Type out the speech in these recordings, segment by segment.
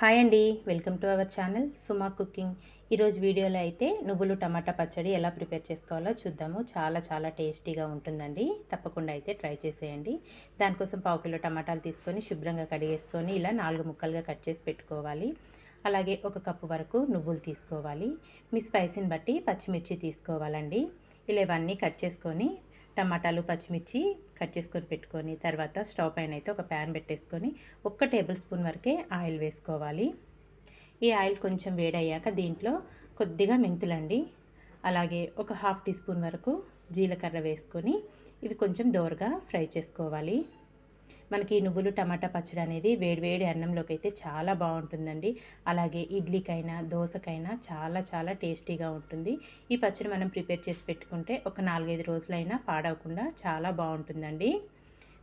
Hi అండి welcome to our channel Suma cooking. ఈరోజు వీడియోలో అయితే నువ్వులు టమాటా పచ్చడి ఎలా ప్రిపేర్ చేసుకోవాలో చూద్దాము. చాలా చాలా టేస్టీగా ఉంటుందండి. తప్పకుండా అయితే ట్రై చేసేయండి. దానికోసం పావు కిలో టమాటాలు తీసుకొని శుభ్రంగా కడిగేసుకొని ఇలా నాలుగు ముక్కలుగా కట్ చేసి పెట్టుకోవాలి. అలాగే ఒక కప్పు వరకు నువ్వులు తీసుకోవాలి. మీ స్పైసీని బట్టి పచ్చిమిర్చి తీసుకోవాలండి. ఇలా ఇవన్నీ కట్ చేసుకొని టమాటాలు పచ్చిమిర్చి కట్ చేసుకొని పెట్టుకొని తర్వాత స్టవ్ పైన అయితే ఒక ప్యాన్ పెట్టేసుకొని ఒక్క టేబుల్ స్పూన్ వరకే ఆయిల్ వేసుకోవాలి. ఈ ఆయిల్ కొంచెం వేడయ్యాక దీంట్లో కొద్దిగా మెంతులండి అలాగే ఒక హాఫ్ టీ స్పూన్ వరకు జీలకర్ర వేసుకొని ఇవి కొంచెం దోరగా ఫ్రై చేసుకోవాలి. మనకి నువ్వులు టమాటా పచ్చడి అనేది వేడివేడి అన్నంలోకి అయితే చాలా బాగుంటుందండి. అలాగే ఇడ్లీకైనా దోశకైనా చాలా చాలా టేస్టీగా ఉంటుంది. ఈ పచ్చడి మనం ప్రిపేర్ చేసి పెట్టుకుంటే ఒక నాలుగైదు రోజులైనా పాడవకుండా చాలా బాగుంటుందండి.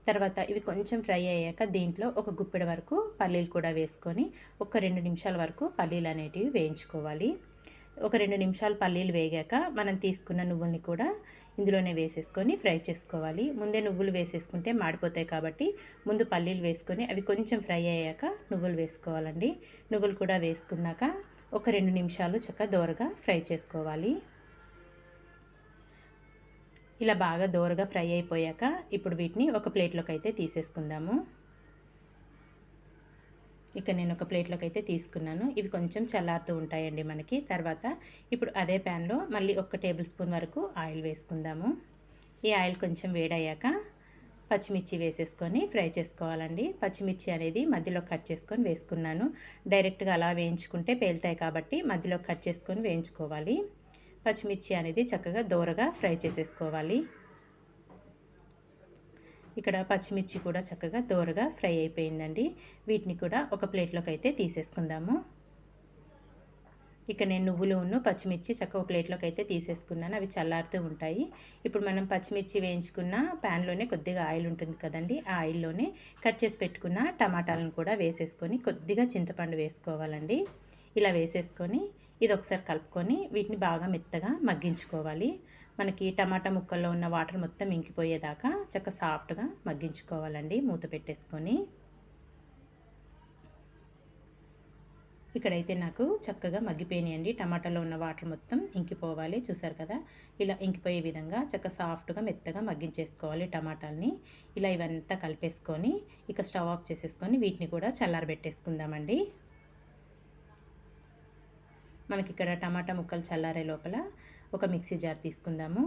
తర్వాత ఇవి కొంచెం ఫ్రై అయ్యాక దీంట్లో ఒక గుప్పెడ వరకు పల్లీలు కూడా వేసుకొని ఒక రెండు నిమిషాల వరకు పల్లీలు అనేటివి వేయించుకోవాలి. ఒక రెండు నిమిషాలు పల్లీలు వేగాక మనం తీసుకున్న నువ్వుల్ని కూడా ఇందులోనే వేసేసుకొని ఫ్రై చేసుకోవాలి. ముందే నువ్వులు వేసేసుకుంటే మాడిపోతాయి కాబట్టి ముందు పల్లీలు వేసుకొని అవి కొంచెం ఫ్రై అయ్యాక నువ్వులు వేసుకోవాలండి. నువ్వులు కూడా వేసుకున్నాక ఒక రెండు నిమిషాలు చక్కగా దోరగా ఫ్రై చేసుకోవాలి. ఇలా బాగా దోరగా ఫ్రై అయిపోయాక ఇప్పుడు వీటిని ఒక ప్లేట్లోకి అయితే తీసేసుకుందాము. ఇక నేను ఒక ప్లేట్లోకి అయితే తీసుకున్నాను. ఇవి కొంచెం చల్లారుతూ ఉంటాయండి మనకి. తర్వాత ఇప్పుడు అదే ప్యాన్లో మళ్ళీ ఒక టేబుల్ స్పూన్ వరకు ఆయిల్ వేసుకుందాము. ఈ ఆయిల్ కొంచెం వేడయ్యాక పచ్చిమిర్చి వేసేసుకొని ఫ్రై చేసుకోవాలండి. పచ్చిమిర్చి అనేది మధ్యలో కట్ చేసుకొని వేసుకున్నాను. డైరెక్ట్గా అలా వేయించుకుంటే పేలుతాయి కాబట్టి మధ్యలో కట్ చేసుకొని వేయించుకోవాలి. పచ్చిమిర్చి అనేది చక్కగా దోరగా ఫ్రై చేసేసుకోవాలి. ఇక్కడ పచ్చిమిర్చి కూడా చక్కగా దోరగా ఫ్రై అయిపోయిందండి. వీటిని కూడా ఒక ప్లేట్లోకి అయితే తీసేసుకుందాము. ఇక నేను నువ్వులు ఉన్ను పచ్చిమిర్చి చక్కగా ప్లేట్లోకి అయితే తీసేసుకున్నాను. అవి చల్లారుతూ ఉంటాయి. ఇప్పుడు మనం పచ్చిమిర్చి వేయించుకున్న ప్యాన్లోనే కొద్దిగా ఆయిల్ ఉంటుంది కదండి. ఆ ఆయిల్లోనే కట్ చేసి పెట్టుకున్న టమాటాలను కూడా వేసేసుకొని కొద్దిగా చింతపండు వేసుకోవాలండి. ఇలా వేసేసుకొని ఇది ఒకసారి కలుపుకొని వీటిని బాగా మెత్తగా మగ్గించుకోవాలి. మనకి టమాటా ముక్కల్లో ఉన్న వాటర్ మొత్తం ఇంకిపోయేదాకా చక్క సాఫ్ట్గా మగ్గించుకోవాలండి మూత పెట్టేసుకొని. ఇక్కడైతే నాకు చక్కగా మగ్గిపోయినాయండి. టమాటాలో ఉన్న వాటర్ మొత్తం ఇంకిపోవాలి. చూసారు కదా? ఇలా ఇంకిపోయే విధంగా చక్క సాఫ్ట్గా మెత్తగా మగ్గించేసుకోవాలి టమాటాలని. ఇలా ఇవంతా కలిపేసుకొని ఇక స్టవ్ ఆఫ్ చేసేసుకొని వీటిని కూడా చల్లారబెట్టేసుకుందామండి. మనకి ఇక్కడ టమాటా ముక్కలు చల్లారే లోపల ఒక మిక్సీ జార్ తీసుకుందాము.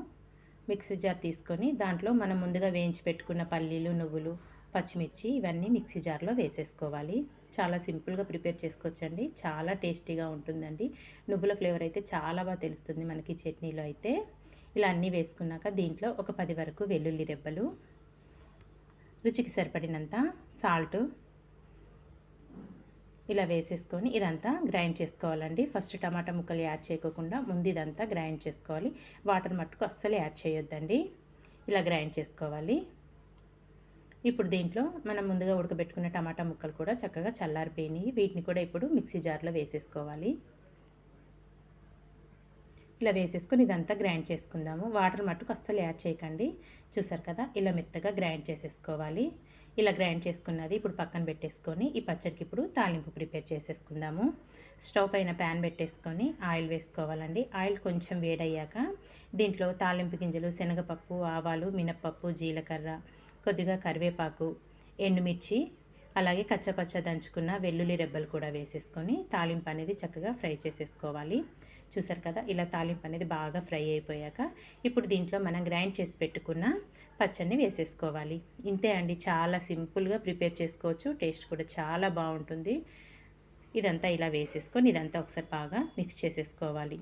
మిక్సీ జార్ తీసుకొని దాంట్లో మనం ముందుగా వేయించి పెట్టుకున్న పల్లీలు నువ్వులు పచ్చిమిర్చి ఇవన్నీ మిక్సీ జార్లో వేసేసుకోవాలి. చాలా సింపుల్గా ప్రిపేర్ చేసుకోవచ్చండి. చాలా టేస్టీగా ఉంటుందండి. నువ్వుల ఫ్లేవర్ అయితే చాలా బాగా తెలుస్తుంది మనకి చట్నీలో అయితే. ఇలా అన్నీ వేసుకున్నాక దీంట్లో ఒక పది వరకు వెల్లుల్లి రెబ్బలు రుచికి సరిపడినంత సాల్ట్ ఇలా వేసేసుకొని ఇదంతా గ్రైండ్ చేసుకోవాలండి. ఫస్ట్ టమాటా ముక్కలు యాడ్ చేయకుండా ముందు ఇదంతా గ్రైండ్ చేసుకోవాలి. వాటర్ మట్టుకు అస్సలు యాడ్ చేయొద్దండి. ఇలా గ్రైండ్ చేసుకోవాలి. ఇప్పుడు దీంట్లో మనం ముందుగా ఉడకబెట్టుకున్న టమాటా ముక్కలు కూడా చక్కగా చల్లారిపోయినాయి. వీటిని కూడా ఇప్పుడు మిక్సీ జార్లో వేసేసుకోవాలి. ఇలా వేసేసుకొని ఇదంతా గ్రైండ్ చేసుకుందాము. వాటర్ మట్టుకు అస్సలు యాడ్ చేయకండి. చూసారు కదా ఇలా మెత్తగా గ్రైండ్ చేసేసుకోవాలి. ఇలా గ్రైండ్ చేసుకున్నది ఇప్పుడు పక్కన పెట్టేసుకొని ఈ పచ్చడికి ఇప్పుడు తాలింపు ప్రిపేర్ చేసేసుకుందాము. స్టవ్ పైన ప్యాన్ పెట్టేసుకొని ఆయిల్ వేసుకోవాలండి. ఆయిల్ కొంచెం వేడయ్యాక దీంట్లో తాలింపు గింజలు శనగపప్పు ఆవాలు మినప్పప్పు జీలకర్ర కొద్దిగా కరివేపాకు ఎండుమిర్చి అలాగే కచ్చపచ్చ దంచుకున్న వెల్లుల్లి రెబ్బలు కూడా వేసేసుకొని తాలింపు అనేది చక్కగా ఫ్రై చేసేసుకోవాలి. చూసారు కదా ఇలా తాలింపు అనేది బాగా ఫ్రై అయిపోయాక ఇప్పుడు దీంట్లో మనం గ్రైండ్ చేసి పెట్టుకున్న పచ్చడిని వేసేసుకోవాలి. ఇంతే అండి చాలా సింపుల్గా ప్రిపేర్ చేసుకోవచ్చు టేస్ట్ కూడా చాలా బాగుంటుంది. ఇదంతా ఇలా వేసేసుకొని ఇదంతా ఒకసారి బాగా మిక్స్ చేసేసుకోవాలి.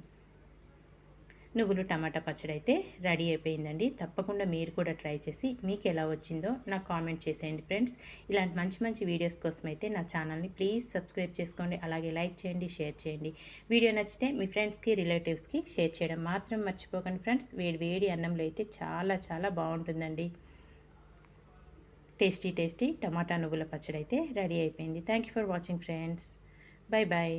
నువ్వులు టమాటా పచ్చడి అయితే రెడీ అయిపోయిందండి. తప్పకుండా మీరు కూడా ట్రై చేసి మీకు ఎలా వచ్చిందో నాకు కామెంట్ చేసేయండి ఫ్రెండ్స్. ఇలాంటి మంచి మంచి వీడియోస్ కోసం అయితే నా ఛానల్ని ప్లీజ్ సబ్స్క్రైబ్ చేసుకోండి అలాగే లైక్ చేయండి షేర్ చేయండి. వీడియో నచ్చితే మీ ఫ్రెండ్స్కి రిలేటివ్స్కి షేర్ చేయడం మాత్రం మర్చిపోకండి ఫ్రెండ్స్. వేడి వేడి అన్నంలో అయితే చాలా చాలా బాగుంటుందండి. టేస్టీ టేస్టీ టమాటా నువ్వుల పచ్చడి అయితే రెడీ అయిపోయింది. Thank for watching friends. Bye bye